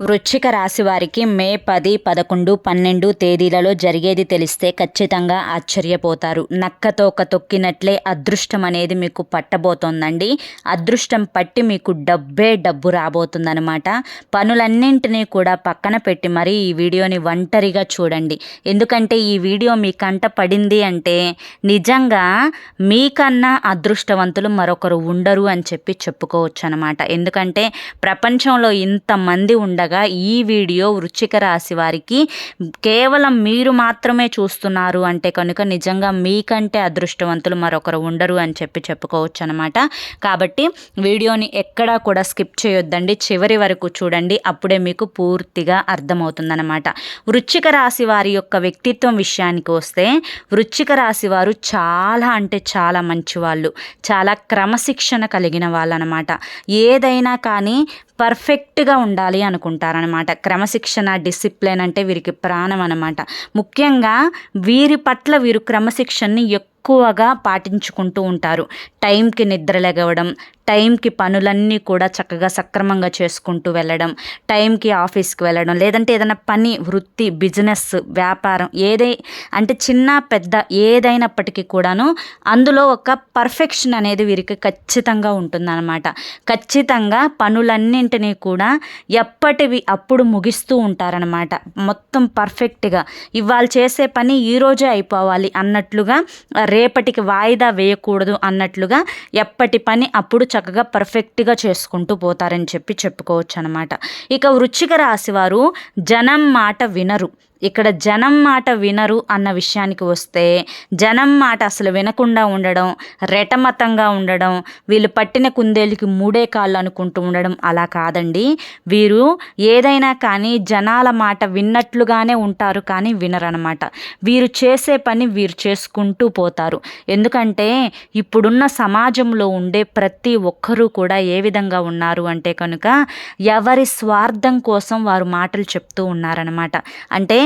వృశ్చిక రాశి వారికి మే పది పదకొండు పన్నెండు తేదీలలో జరిగేది తెలిస్తే ఖచ్చితంగా ఆశ్చర్యపోతారు. నక్కతోక తొక్కినట్లే అదృష్టం అనేది మీకు పట్టబోతోందండి. అదృష్టం పట్టి మీకు డబ్బే డబ్బు రాబోతుందనమాట పనులన్నింటినీ కూడా పక్కన పెట్టి మరీ ఈ వీడియోని ఒంటరిగా చూడండి. ఎందుకంటే ఈ వీడియో మీ కంట పడింది అంటే నిజంగా మీకన్నా అదృష్టవంతులు మరొకరు ఉండరు అని చెప్పి చెప్పుకోవచ్చు అనమాట ఎందుకంటే ప్రపంచంలో ఇంతమంది ఉండగా ఈ వీడియో వృశ్చిక రాశి వారికి కేవలం మీరు మాత్రమే చూస్తున్నారు అంటే కనుక నిజంగా మీకంటే అదృష్టవంతులు మరొకరు ఉండరు అని చెప్పి చెప్పుకోవచ్చు అనమాట కాబట్టి వీడియోని ఎక్కడా కూడా స్కిప్ చేయొద్దండి. చివరి వరకు చూడండి. అప్పుడే మీకు పూర్తిగా అర్థమవుతుందన్నమాట. వృశ్చిక రాశి వారి యొక్క వ్యక్తిత్వం విషయానికి వస్తే వృశ్చిక రాశి వారు చాలా అంటే చాలా మంచివాళ్ళు. చాలా క్రమశిక్షణ కలిగిన వాళ్ళనమాట ఏదైనా కానీ పర్ఫెక్ట్గా ఉండాలి అనుకుంటారనమాట క్రమశిక్షణ డిసిప్లిన్ అంటే వీరికి ప్రాణం అనమాట ముఖ్యంగా వీరి పట్ల వీరు క్రమశిక్షణని ఎక్కువగా పాటించుకుంటూ ఉంటారు. టైంకి నిద్ర లెగవడం టైంకి పనులన్నీ కూడా చక్కగా సక్రమంగా చేసుకుంటూ వెళ్ళడం టైంకి ఆఫీస్కి వెళ్ళడం లేదంటే ఏదైనా పని వృత్తి బిజినెస్ వ్యాపారం ఏదై అంటే చిన్న పెద్ద ఏదైనప్పటికీ కూడాను అందులో ఒక పర్ఫెక్షన్ అనేది వీరికి ఖచ్చితంగా ఉంటుందన్నమాట. ఖచ్చితంగా పనులన్నింటినీ కూడా ఎప్పటివి అప్పుడు ముగిస్తూ ఉంటారనమాట మొత్తం పర్ఫెక్ట్గా ఇవాళ చేసే పని ఈరోజే అయిపోవాలి అన్నట్లుగా రేపటికి వాయిదా వేయకూడదు అన్నట్లుగా ఎప్పటి పని అప్పుడు చక్కగా పర్ఫెక్ట్గా చేసుకుంటూ పోతారని చెప్పి చెప్పుకోవచ్చు అనమాట ఇక వృచ్చిక రాశి వారు జనం మాట వినరు. ఇక్కడ జనం మాట వినరు అన్న విషయానికి వస్తే జనం మాట అసలు వినకుండా ఉండడం రెటమతంగా ఉండడం వీళ్ళు పట్టిన కుందేలుకి మూడే కాళ్ళు అనుకుంటూ ఉండడం అలా కాదండి. వీరు ఏదైనా కానీ జనాల మాట విన్నట్లుగానే ఉంటారు కానీ వినరనమాట వీరు చేసే పని వీరు చేసుకుంటూ పోతారు. ఎందుకంటే ఇప్పుడున్న సమాజంలో ఉండే ప్రతి ఒక్కరూ కూడా ఏ విధంగా ఉన్నారు అంటే కనుక ఎవరి స్వార్థం కోసం వారు మాటలు చెప్తూ ఉన్నారనమాట అంటే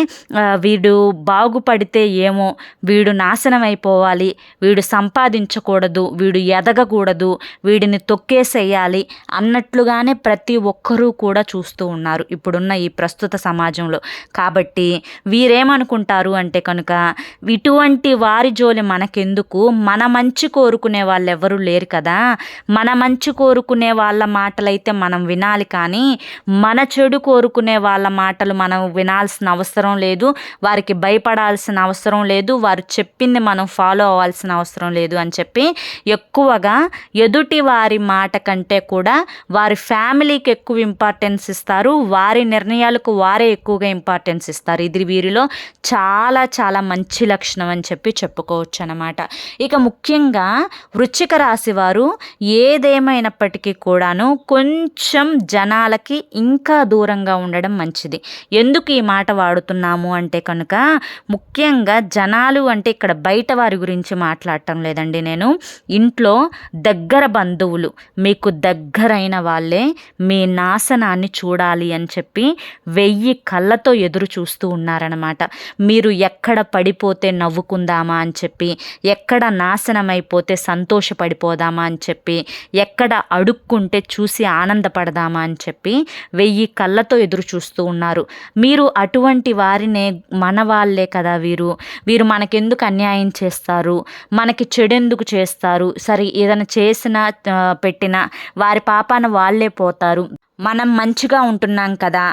వీడు బాగుపడితే ఏమో వీడు నాశనం అయిపోవాలి వీడు సంపాదించకూడదు వీడు ఎదగకూడదు వీడిని తొక్కేసేయాలి అన్నట్లుగానే ప్రతి ఒక్కరూ కూడా చూస్తూ ఉన్నారు ఇప్పుడున్న ఈ ప్రస్తుత సమాజంలో. కాబట్టి వీరేమనుకుంటారు అంటే కనుక ఇటువంటి వారి జోలి మనకెందుకు? మన మంచి కోరుకునే వాళ్ళు ఎవరు లేరు కదా. మన మంచి కోరుకునే వాళ్ళ మాటలైతే మనం వినాలి కానీ మన చెడు కోరుకునే వాళ్ళ మాటలు మనం వినాల్సిన అవసరం లేదు. వారికి భయపడాల్సిన అవసరం లేదు. వారు చెప్పింది మనం ఫాలో అవ్వాల్సిన అవసరం లేదు అని చెప్పి ఎక్కువగా ఎదుటి వారి మాట కంటే కూడా వారి ఫ్యామిలీకి ఎక్కువ ఇంపార్టెన్స్ ఇస్తారు. వారి నిర్ణయాలకు వారే ఎక్కువగా ఇంపార్టెన్స్ ఇస్తారు. ఇది వీరిలో చాలా చాలా మంచి లక్షణం అని చెప్పి చెప్పుకోవచ్చు అనమాట ఇక ముఖ్యంగా వృచ్చిక రాశి వారు ఏదేమైనప్పటికీ కూడాను కొంచెం జనాలకి ఇంకా దూరంగా ఉండడం మంచిది. ఎందుకు ఈ మాట ఉన్నాము అంటే కనుక ముఖ్యంగా జనాలు అంటే ఇక్కడ బయట వారి గురించి మాట్లాడటం లేదండి నేను. ఇంట్లో దగ్గర బంధువులు మీకు దగ్గరైన వాళ్ళే మీ నాశనాన్ని చూడాలి అని చెప్పి వెయ్యి కళ్ళతో ఎదురు చూస్తూ ఉన్నారనమాట మీరు ఎక్కడ పడిపోతే నవ్వుకుందామా అని చెప్పి ఎక్కడ నాశనమైపోతే సంతోషపడిపోదామా అని చెప్పి ఎక్కడ అడుక్కుంటే చూసి ఆనందపడదామా అని చెప్పి వెయ్యి కళ్ళతో ఎదురు చూస్తూ ఉన్నారు. మీరు అటువంటి వారినే మన వాళ్ళే కదా వీరు. వీరు మనకెందుకు అన్యాయం చేస్తారు? మనకి చెడెందుకు చేస్తారు? సరే ఏదైనా చేసిన పెట్టినా వారి పాపాన వాళ్ళే పోతారు. మనం మంచిగా ఉంటున్నాం కదా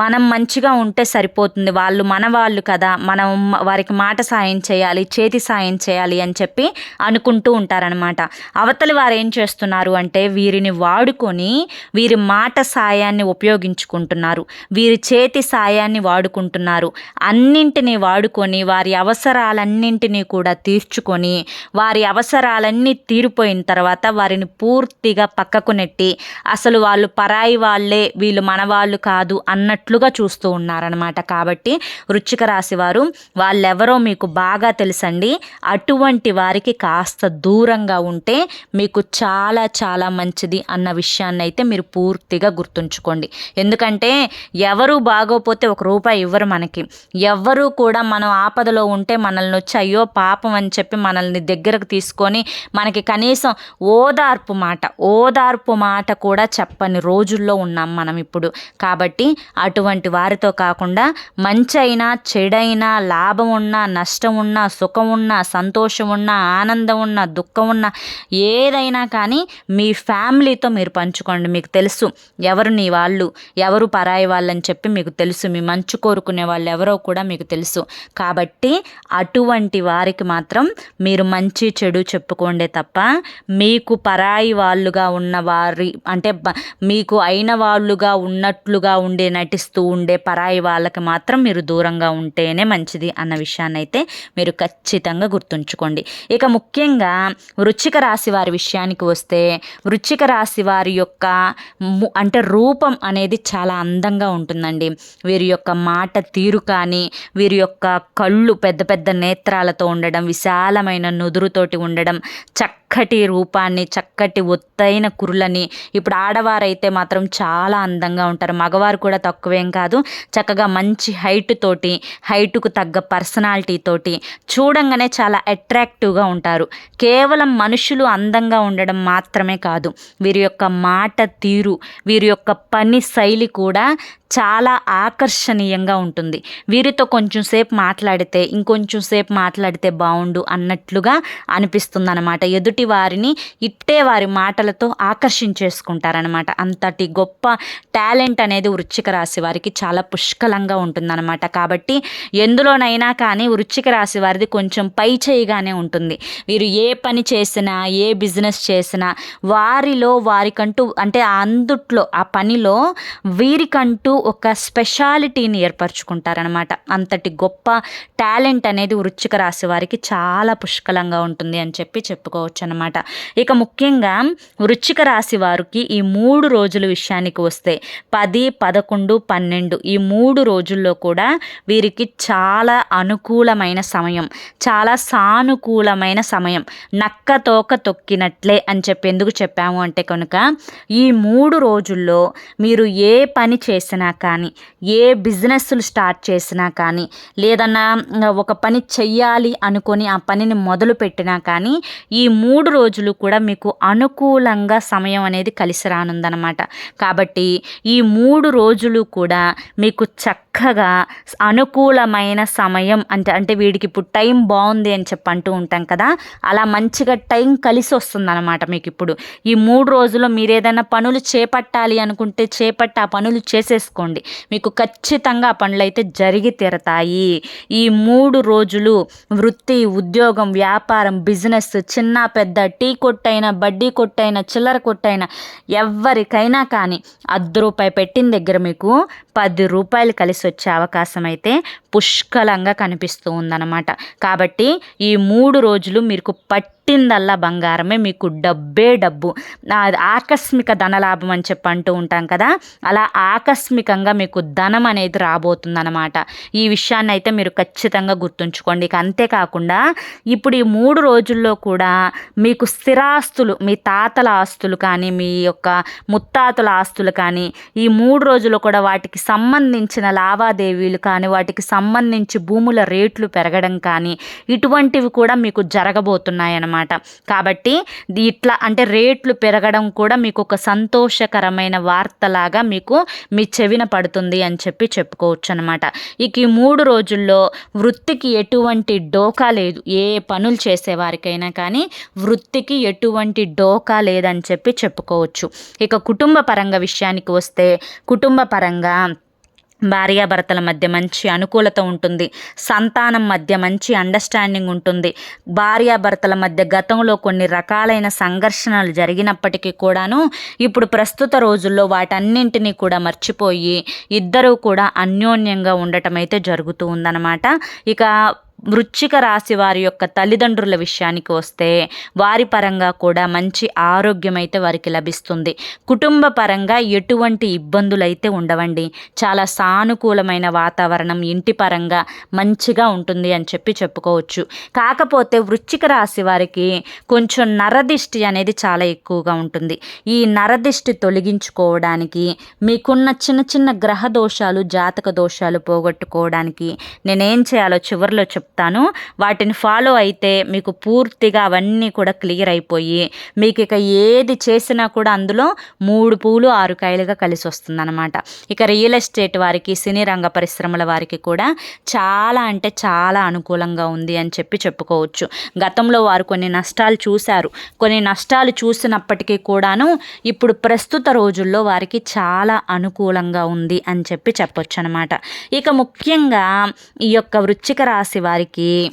మనం మంచిగా ఉంటే సరిపోతుంది. వాళ్ళు మన వాళ్ళు కదా మనం వారికి మాట సాయం చేయాలి చేతి సాయం చేయాలి అని చెప్పి అనుకుంటూ ఉంటారనమాట అవతలి వారు ఏం చేస్తున్నారు అంటే వీరిని వాడుకొని వీరి మాట సాయాన్ని ఉపయోగించుకుంటున్నారు. వీరి చేతి సాయాన్ని వాడుకుంటున్నారు. అన్నింటినీ వాడుకొని వారి అవసరాలన్నింటినీ కూడా తీర్చుకొని వారి అవసరాలన్నీ తీరిపోయిన తర్వాత వారిని పూర్తిగా పక్కకు నెట్టి అసలు వాళ్ళు పరాయి వాళ్ళు వాళ్ళే వీళ్ళు మనవాళ్ళు కాదు అన్నట్లుగా చూస్తూ ఉన్నారనమాట కాబట్టి వృచ్చిక రాశి వారు వాళ్ళెవరో మీకు బాగా తెలుసండి. అటువంటి వారికి కాస్త దూరంగా ఉంటే మీకు చాలా చాలా మంచిది అన్న విషయాన్ని అయితే మీరు పూర్తిగా గుర్తుంచుకోండి. ఎందుకంటే ఎవరు బాగోపోతే ఒక రూపాయి ఇవ్వరు మనకి. ఎవ్వరూ కూడా మనం ఆపదలో ఉంటే మనల్ని వచ్చి అయ్యో పాపం అని చెప్పి మనల్ని దగ్గరకు తీసుకొని మనకి కనీసం ఓదార్పు మాట ఓదార్పు మాట కూడా చెప్పని రోజుల్లో ఉన్నాం మనం ఇప్పుడు. కాబట్టి అటువంటి వారితో కాకుండా మంచి అయినా చెడైనా లాభం ఉన్నా నష్టం ఉన్నా సుఖం ఉన్నా సంతోషం ఉన్నా ఆనందం ఉన్నా దుఃఖం ఉన్నా ఏదైనా కానీ మీ ఫ్యామిలీతో మీరు పంచుకోండి. మీకు తెలుసు ఎవరు నీ వాళ్ళు ఎవరు పరాయి వాళ్ళని చెప్పి మీకు తెలుసు. మీ మంచు కోరుకునే వాళ్ళు ఎవరో కూడా మీకు తెలుసు. కాబట్టి అటువంటి వారికి మాత్రం మీరు మంచి చెడు చెప్పుకోండే తప్ప మీకు పరాయి వాళ్ళుగా ఉన్న వారి అంటే మీకు అయిన వాళ్ళుగా ఉన్నట్లుగా ఉండే నటిస్తూ ఉండే పరాయి వాళ్ళకి మాత్రం మీరు దూరంగా ఉంటేనే మంచిది అన్న విషయాన్ని అయితే మీరు ఖచ్చితంగా గుర్తుంచుకోండి. ఇక ముఖ్యంగా వృచ్చిక రాశి వారి విషయానికి వస్తే వృచ్చిక రాశి వారి యొక్క అంటే రూపం అనేది చాలా అందంగా ఉంటుందండి. వీరి యొక్క మాట తీరు కానీ వీరి యొక్క కళ్ళు పెద్ద పెద్ద నేత్రాలతో ఉండడం విశాలమైన నుదురుతోటి ఉండడం చక్కటి రూపాన్ని చక్కటి ఒత్తైన కురులని ఇప్పుడు ఆడవారైతే మాత్రం చాలా అందంగా ఉంటారు. మగవారు కూడా తక్కువేం కాదు. చక్కగా మంచి హైట్ తోటి హైటుకు తగ్గ పర్సనాలిటీ తోటి చూడంగానే చాలా అట్రాక్టివ్గా ఉంటారు. కేవలం మనుషులు అందంగా ఉండడం మాత్రమే కాదు. వీరి యొక్క మాట తీరు వీరి యొక్క పని శైలి కూడా చాలా ఆకర్షణీయంగా ఉంటుంది. వీరితో కొంచెం సేపు మాట్లాడితే ఇంకొంచెం సేపు మాట్లాడితే బాగుండు అన్నట్లుగా అనిపిస్తుంది అనమాట ఎదుటి వారిని ఇట్టే వారి మాటలతో ఆకర్షించేసుకుంటారనమాట అంతటి గొప్ప గొప్ప టాలెంట్ అనేది వృచ్చిక రాశి వారికి చాలా పుష్కలంగా ఉంటుందన్నమాట. కాబట్టి ఎందులోనైనా కానీ వృచ్చిక రాశి వారిది కొంచెం పై చేయిగానే ఉంటుంది. వీరు ఏ పని చేసినా ఏ బిజినెస్ చేసినా వారిలో వారికంటూ అంటే అందుట్లో ఆ పనిలో వీరికంటూ ఒక స్పెషాలిటీని ఏర్పరచుకుంటారనమాట అంతటి గొప్ప టాలెంట్ అనేది వృచ్చిక రాశి వారికి చాలా పుష్కలంగా ఉంటుంది అని చెప్పి చెప్పుకోవచ్చు అనమాట ఇక ముఖ్యంగా వృచ్చిక రాశి వారికి ఈ మూడు రోజుల విషయానికి వస్తే పది పదకొండు పన్నెండు ఈ మూడు రోజుల్లో కూడా వీరికి చాలా అనుకూలమైన సమయం చాలా సానుకూలమైన సమయం. నక్క తోక తొక్కినట్లే అని చెప్పి ఎందుకు చెప్పాము అంటే కనుక ఈ మూడు రోజుల్లో మీరు ఏ పని చేసినా కానీ ఏ బిజినెస్లు స్టార్ట్ చేసినా కానీ లేదన్నా ఒక పని చెయ్యాలి అనుకొని ఆ పనిని మొదలు పెట్టినా కానీ ఈ మూడు రోజులు కూడా మీకు అనుకూలంగా సమయం అనేది కలిసి రానుందనమాట కాబట్టి ఈ మూడు రోజులు కూడా మీకు చక్కగా అనుకూలమైన సమయం అంటే అంటే వీడికి ఇప్పుడు టైం బాగుంది అని చెప్పి అంటూ ఉంటాం కదా అలా మంచిగా టైం కలిసి వస్తుందన్నమాట మీకు ఇప్పుడు ఈ మూడు రోజుల్లో మీరు ఏదైనా పనులు చేపట్టాలి అనుకుంటే చేపట్టి ఆ పనులు చేసేసుకోండి. మీకు ఖచ్చితంగా ఆ పనులు అయితే జరిగి తీరతాయి. ఈ మూడు రోజులు వృత్తి ఉద్యోగం వ్యాపారం బిజినెస్ చిన్న పెద్ద టీ కొట్టైనా బడ్డీ కొట్టైనా చిల్లర కొట్టైనా ఎవరికైనా కానీ అర్ధ రూపాయి పెట్టిన దగ్గర మీకు పది రూపాయలు కలిసి వచ్చే అవకాశం అయితే పుష్కలంగా కనిపిస్తూ ఉందన్నమాట. కాబట్టి ఈ మూడు రోజులు మీకు పట్టి పుట్టిందల్లా బంగారమే మీకు డబ్బే డబ్బు. ఆకస్మిక ధనలాభం అని చెప్పి అంటూ ఉంటాం కదా అలా ఆకస్మికంగా మీకు ధనం అనేది రాబోతుందన్నమాట. ఈ విషయాన్ని అయితే మీరు ఖచ్చితంగా గుర్తుంచుకోండి. ఇక అంతేకాకుండా ఇప్పుడు ఈ మూడు రోజుల్లో కూడా మీకు స్థిరాస్తులు మీ తాతల ఆస్తులు కానీ మీ యొక్క ముత్తాతల ఆస్తులు కానీ ఈ మూడు రోజులు కూడా వాటికి సంబంధించిన లావాదేవీలు కానీ వాటికి సంబంధించి భూముల రేట్లు పెరగడం కానీ ఇటువంటివి కూడా మీకు జరగబోతున్నాయి అన్నమాట అనమాట కాబట్టి ఇట్లా అంటే రేట్లు పెరగడం కూడా మీకు ఒక సంతోషకరమైన వార్తలాగా మీకు మీ చెవిన పడుతుంది అని చెప్పి చెప్పుకోవచ్చు అనమాట ఇక ఈ మూడు రోజుల్లో వృత్తికి ఎటువంటి డోకా లేదు. ఏ పనులు చేసేవారికైనా కానీ వృత్తికి ఎటువంటి డోకా లేదని చెప్పి చెప్పుకోవచ్చు. ఇక కుటుంబ పరంగా విషయానికి వస్తే కుటుంబ పరంగా భార్యాభర్తల మధ్య మంచి అనుకూలత ఉంటుంది. సంతానం మధ్య మంచి అండర్స్టాండింగ్ ఉంటుంది. భార్యాభర్తల మధ్య గతంలో కొన్ని రకాలైన సంఘర్షణలు జరిగినప్పటికీ కూడాను ఇప్పుడు ప్రస్తుత రోజుల్లో వాటన్నింటినీ కూడా మర్చిపోయి ఇద్దరూ కూడా అన్యోన్యంగా ఉండటం అయితే జరుగుతూ ఉందన్నమాట. ఇక వృచ్చిక రాశి వారి యొక్క తల్లిదండ్రుల విషయానికి వస్తే వారి పరంగా కూడా మంచి ఆరోగ్యం అయితే వారికి లభిస్తుంది. కుటుంబ పరంగా ఎటువంటి ఇబ్బందులు అయితే ఉండవండి. చాలా సానుకూలమైన వాతావరణం ఇంటి పరంగా మంచిగా ఉంటుంది అని చెప్పి చెప్పుకోవచ్చు. కాకపోతే వృచ్చిక రాశి వారికి కొంచెం నరదిష్టి అనేది చాలా ఎక్కువగా ఉంటుంది. ఈ నరదిష్టి తొలగించుకోవడానికి మీకున్న చిన్న చిన్న గ్రహ దోషాలు జాతక దోషాలు పోగొట్టుకోవడానికి నేనేం చేయాలో చివరిలో చెప్ చెప్తాను. వాటిని ఫాలో అయితే మీకు పూర్తిగా అవన్నీ కూడా క్లియర్ అయిపోయి మీకు ఇక ఏది చేసినా కూడా అందులో మూడు పూలు ఆరు కాయలుగా కలిసి వస్తుందన్నమాట ఇక రియల్ ఎస్టేట్ వారికి సినీ రంగ పరిశ్రమల వారికి కూడా చాలా అంటే చాలా అనుకూలంగా ఉంది అని చెప్పి చెప్పుకోవచ్చు. గతంలో వారు కొన్ని నష్టాలు చూశారు. కొన్ని నష్టాలు చూసినప్పటికీ కూడాను ఇప్పుడు ప్రస్తుత రోజుల్లో వారికి చాలా అనుకూలంగా ఉంది అని చెప్పి చెప్పొచ్చు అనమాట ఇక ముఖ్యంగా ఈ యొక్క వృచ్చిక రాశి వారికి aquí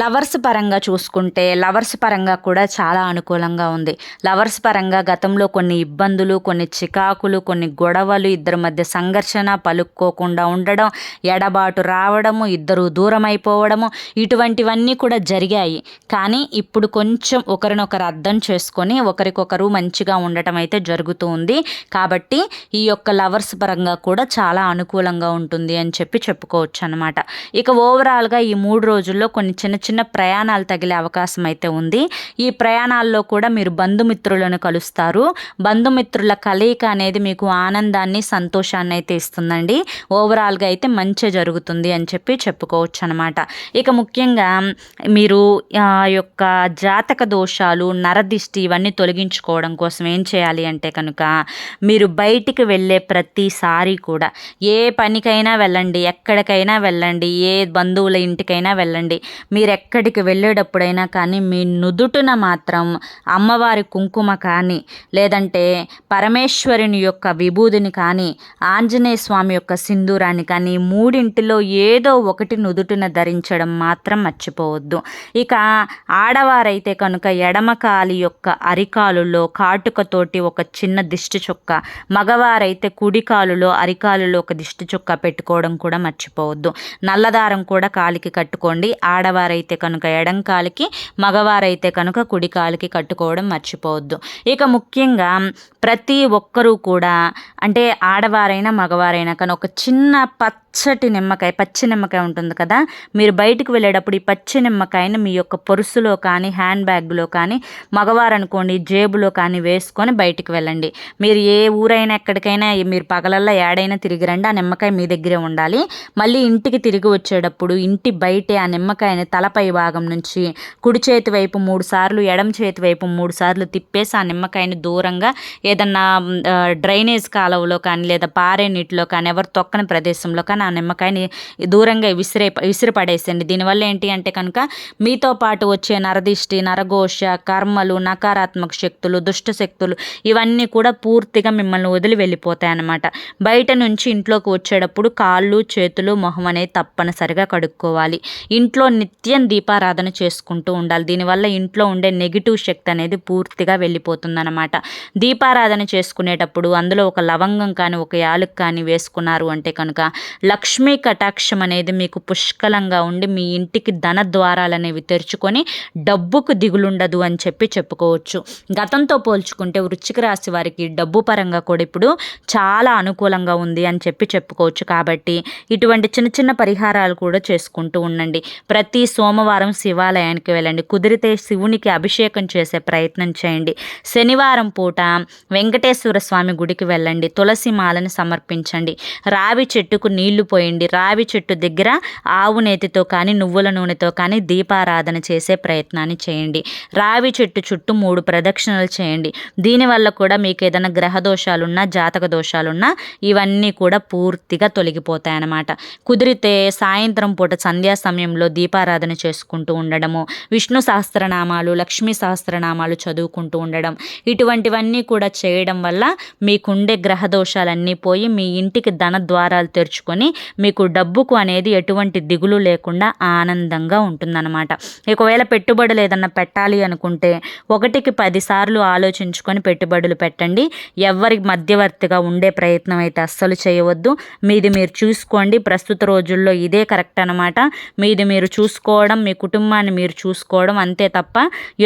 లవర్స్ పరంగా చూసుకుంటే లవర్స్ పరంగా కూడా చాలా అనుకూలంగా ఉంది. లవర్స్ పరంగా గతంలో కొన్ని ఇబ్బందులు కొన్ని చికాకులు కొన్ని గొడవలు ఇద్దరి మధ్య సంఘర్షణ పలుక్కోకుండా ఉండడం ఎడబాటు రావడము ఇద్దరు దూరం అయిపోవడము ఇటువంటివన్నీ కూడా జరిగాయి. కానీ ఇప్పుడు కొంచెం ఒకరినొకరు అర్థం చేసుకొని ఒకరికొకరు మంచిగా ఉండటం అయితే జరుగుతూ ఉంది. కాబట్టి ఈ యొక్క లవర్స్ పరంగా కూడా చాలా అనుకూలంగా ఉంటుంది అని చెప్పి చెప్పుకోవచ్చు అనమాట ఇక ఓవరాల్గా ఈ మూడు రోజుల్లో కొన్ని చిన్న చిన్న ప్రయాణాలు తగిలే అవకాశం అయితే ఉంది. ఈ ప్రయాణాల్లో కూడా మీరు బంధుమిత్రులను కలుస్తారు. బంధుమిత్రుల కలయిక అనేది మీకు ఆనందాన్ని సంతోషాన్ని అయితే ఇస్తుందండి. ఓవరాల్గా అయితే మంచి జరుగుతుంది అని చెప్పి చెప్పుకోవచ్చు అనమాట ఇక ముఖ్యంగా మీరు ఆ యొక్క జాతక దోషాలు నరదిష్టి ఇవన్నీ తొలగించుకోవడం కోసం ఏం చేయాలి అంటే కనుక మీరు బయటికి వెళ్ళే ప్రతిసారి కూడా ఏ పనికైనా వెళ్ళండి ఎక్కడికైనా వెళ్ళండి ఏ బంధువుల ఇంటికైనా వెళ్ళండి. మీరు ఎక్కడికి వెళ్ళేటప్పుడైనా కానీ మీ నుదుటున మాత్రం అమ్మవారి కుంకుమ కానీ లేదంటే పరమేశ్వరుని యొక్క విభూదిని కానీ ఆంజనేయ స్వామి యొక్క సింధూరాన్ని కానీ మూడింటిలో ఏదో ఒకటి నుదుటిన ధరించడం మాత్రం మర్చిపోవద్దు. ఇక ఆడవారైతే కనుక ఎడమకాలి యొక్క అరికాలులో కాటుకతోటి ఒక చిన్న దిష్టి చొక్క మగవారైతే కుడికాలులో అరికాలులో ఒక దిష్టి చుక్క పెట్టుకోవడం కూడా మర్చిపోవద్దు. నల్లదారం కూడా కాలికి కట్టుకోండి. ఆడవారైతే అయితే కనుక ఎడం కాలికి మగవారైతే కనుక కుడి కాలికి కట్టుకోవడం మర్చిపోవద్దు. ఇక ముఖ్యంగా ప్రతి ఒక్కరూ కూడా అంటే ఆడవారైనా మగవారైనా కానీ ఒక చిన్న పచ్చటి నిమ్మకాయ పచ్చి నిమ్మకాయ ఉంటుంది కదా మీరు బయటకు వెళ్ళేటప్పుడు ఈ పచ్చి నిమ్మకాయని మీ యొక్క పరుసులో కానీ హ్యాండ్ బ్యాగ్లో కానీ మగవారు అనుకోండి జేబులో కానీ వేసుకొని బయటికి వెళ్ళండి. మీరు ఏ ఊరైనా ఎక్కడికైనా మీరు పగలల్లో ఏడైనా తిరిగి రండి ఆ నిమ్మకాయ మీ దగ్గరే ఉండాలి. మళ్ళీ ఇంటికి తిరిగి వచ్చేటప్పుడు ఇంటి బయటే ఆ నిమ్మకాయని తలపై భాగం నుంచి కుడి చేతి వైపు మూడు సార్లు ఎడమ చేతి వైపు మూడు సార్లు తిప్పేసి ఆ నిమ్మకాయని దూరంగా ఏదన్నా డ్రైనేజ్ కాలువలో కానీ లేదా పారే నీటిలో కానీ ఎవరు తొక్కని ప్రదేశంలో కానీ ఆ నిమ్మకాయని దూరంగా విసిరే విసిరిపడేసండి దీనివల్ల ఏంటి అంటే కనుక మీతో పాటు వచ్చే నరదిష్టి నరఘోష కర్మలు నకారాత్మక శక్తులు దుష్ట శక్తులు ఇవన్నీ కూడా పూర్తిగా మిమ్మల్ని వదిలి వెళ్ళిపోతాయి అన్నమాట. బయట నుంచి ఇంట్లోకి వచ్చేటప్పుడు కాళ్ళు చేతులు మొహం అనేది తప్పనిసరిగా కడుక్కోవాలి. ఇంట్లో నిత్యం దీపారాధన చేసుకుంటూ ఉండాలి. దీనివల్ల ఇంట్లో ఉండే నెగిటివ్ శక్తి అనేది పూర్తిగా వెళ్ళిపోతుందన్నమాట. దీపారాధన చేసుకునేటప్పుడు అందులో ఒక లవంగం కానీ ఒక యాలుక్ కానీ వేసుకున్నారు అంటే కనుక లక్ష్మీ కటాక్షం అనేది మీకు పుష్కలంగా ఉండి మీ ఇంటికి ధన ద్వారాలు అనేవి తెరుచుకొని డబ్బుకు దిగులుండదు అని చెప్పి చెప్పుకోవచ్చు. గతంతో పోల్చుకుంటే వృశ్చిక రాశి వారికి డబ్బు పరంగా కూడా ఇప్పుడు చాలా అనుకూలంగా ఉంది అని చెప్పి చెప్పుకోవచ్చు. కాబట్టి ఇటువంటి చిన్న చిన్న పరిహారాలు కూడా చేసుకుంటూ ఉండండి. ప్రతి సోమవారం శివాలయానికి వెళ్ళండి. కుదిరితే శివునికి అభిషేకం చేసే ప్రయత్నం చేయండి. శనివారం పూట వెంకటేశ్వర స్వామి గుడికి వెళ్ళండి. తులసి మాలను సమర్పించండి. రావి చెట్టుకు నీళ్ళు పోయండి. రావి చెట్టు దగ్గర ఆవు నేతితో కానీ నువ్వుల నూనెతో కానీ దీపారాధన చేసే ప్రయత్నాన్ని చేయండి. రావి చెట్టు చుట్టూ మూడు ప్రదక్షిణలు చేయండి. దీనివల్ల కూడా మీకు ఏదైనా గ్రహ దోషాలున్నా జాతక దోషాలున్నా ఇవన్నీ కూడా పూర్తిగా తొలగిపోతాయి అన్నమాట కుదిరితే సాయంత్రం పూట సంధ్యా సమయంలో దీపారాధన చేసుకుంటూ ఉండడము విష్ణు సహస్రనామాలు లక్ష్మీ సహస్రనామాలు చదువుకుంటూ ఉండడం ఇటువంటివన్నీ కూడా చేయడం వల్ల మీకుండే గ్రహ దోషాలన్నీ పోయి మీ ఇంటికి ధన ద్వారాలు తెరుచుకొని మీకు డబ్బుకు అనేది ఎటువంటి దిగులు లేకుండా ఆనందంగా ఉంటుందన్నమాట. ఒకవేళ పెట్టుబడులు ఏదన్నా పెట్టాలి అనుకుంటే ఒకటికి పదిసార్లు ఆలోచించుకొని పెట్టుబడులు పెట్టండి. ఎవరి మధ్యవర్తిగా ఉండే ప్రయత్నం అయితే అస్సలు చేయవద్దు. మీది మీరు చూసుకోండి. ప్రస్తుత రోజుల్లో ఇదే కరెక్ట్ అనమాట మీది మీరు చూసుకో చూసుకోవడం మీ కుటుంబాన్ని మీరు చూసుకోవడం అంతే తప్ప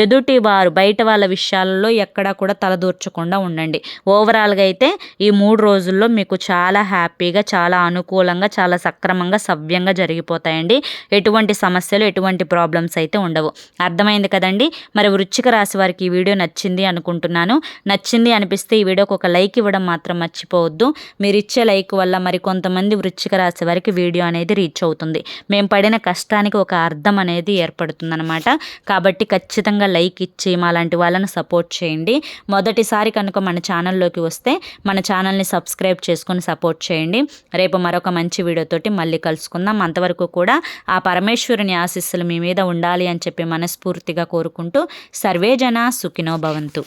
ఎదుటి వారు బయట వాళ్ళ విషయాలలో ఎక్కడా కూడా తలదూర్చకుండా ఉండండి. ఓవరాల్గా అయితే ఈ మూడు రోజుల్లో మీకు చాలా హ్యాపీగా చాలా అనుకూలంగా చాలా సక్రమంగా సవ్యంగా జరిగిపోతాయండి. ఎటువంటి సమస్యలు ఎటువంటి ప్రాబ్లమ్స్ అయితే ఉండవు. అర్థమైంది కదండి? మరి వృచ్చిక రాశి వారికి ఈ వీడియో నచ్చింది అనుకుంటున్నాను. నచ్చింది అనిపిస్తే ఈ వీడియోకి ఒక లైక్ ఇవ్వడం మాత్రం మర్చిపోవద్దు. మీరు ఇచ్చే లైక్ వల్ల మరి కొంతమంది వృచ్చిక రాశి వారికి వీడియో అనేది రీచ్ అవుతుంది. మేము పడిన కష్టానికి ఒక అర్థం అనేది ఏర్పడుతుందన్నమాట. కాబట్టి ఖచ్చితంగా లైక్ ఇచ్చి మాలాంటి వాళ్ళను సపోర్ట్ చేయండి. మొదటిసారి కనుక మన ఛానల్లోకి వస్తే మన ఛానల్ని సబ్స్క్రైబ్ చేసుకొని సపోర్ట్ చేయండి. రేపు మరొక మంచి వీడియోతోటి మళ్ళీ కలుసుకుందాం. అంతవరకు కూడా ఆ పరమేశ్వరుని ఆశీస్సులు మీ మీద ఉండాలి అని చెప్పి మనస్ఫూర్తిగా కోరుకుంటూ సర్వేజన సుఖినో భవంతు.